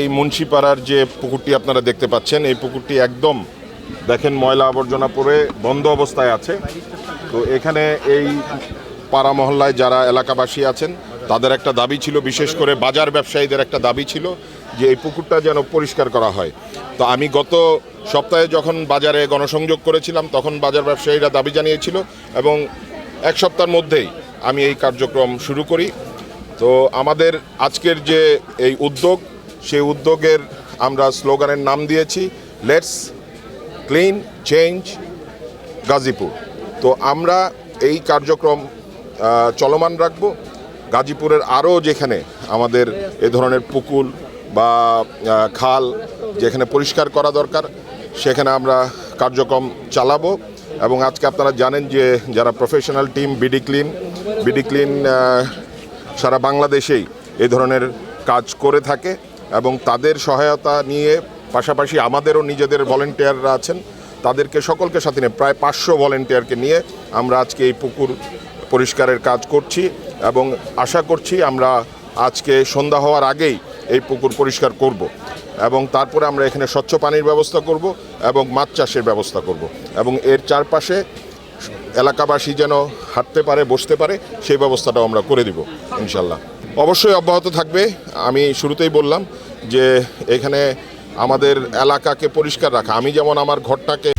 এই মুন্সিপাড়ার যে পুকুরটি আপনারা দেখতে পাচ্ছেন, এই পুকুরটি একদম দেখেন ময়লা আবর্জনা পরে বন্ধ অবস্থায় আছে। তো এখানে এই পাড়া মহল্লায় যারা এলাকাবাসী আছেন, তাদের একটা দাবি ছিল, বিশেষ করে বাজার ব্যবসায়ীদের একটা দাবি ছিল যে এই পুকুরটা যেন পরিষ্কার করা হয়। তো আমি গত সপ্তাহে যখন বাজারে গণসংযোগ করেছিলাম, তখন বাজার ব্যবসায়ীরা দাবি জানিয়েছিল এবং এক সপ্তাহের মধ্যেই আমি এই কার্যক্রম শুরু করি। তো আমাদের আজকের যে এই উদ্যোগ, সেই উদ্যোগের আমরা স্লোগানের নাম দিয়েছি লেটস ক্লিন চেঞ্জ গাজীপুর। তো আমরা এই কার্যক্রম চলমান রাখব। গাজীপুরের আরও যেখানে আমাদের এ ধরনের পুকুর বা খাল যেখানে পরিষ্কার করা দরকার সেখানে আমরা কার্যক্রম চালাবো এবং আজকে আপনারা জানেন যে যারা professional team BD clean BD clean সারা বাংলাদেশেই এই ধরনের কাজ করে থাকে এবং তাদের সহায়তা নিয়ে পাশাপাশি আমাদেরও নিজেদের ভলেন্টিয়াররা আছেন। তাদেরকে সকলকে সাথে নিয়ে প্রায় পাঁচশো ভলেন্টিয়ারকে নিয়ে আমরা আজকে এই পুকুর পরিষ্কারের কাজ করছি এবং আশা করছি আমরা আজকে সন্ধ্যা হওয়ার আগেই এই পুকুর পরিষ্কার করব। এবং তারপরে আমরা এখানে স্বচ্ছ পানির ব্যবস্থা করব এবং মাছ চাষের ব্যবস্থা করব। এবং এর চারপাশে এলাকাবাসী যেন হাঁটতে পারে, বসতে পারে, সেই ব্যবস্থাটাও আমরা করে দিব ইনশাল্লাহ অবশ্যই অব্যাহত থাকবে আমি শুরুতেই বললাম যে এখানে আমাদের এলাকাকে পরিষ্কার রাখা আমি যেমন আমার ঘরটাকে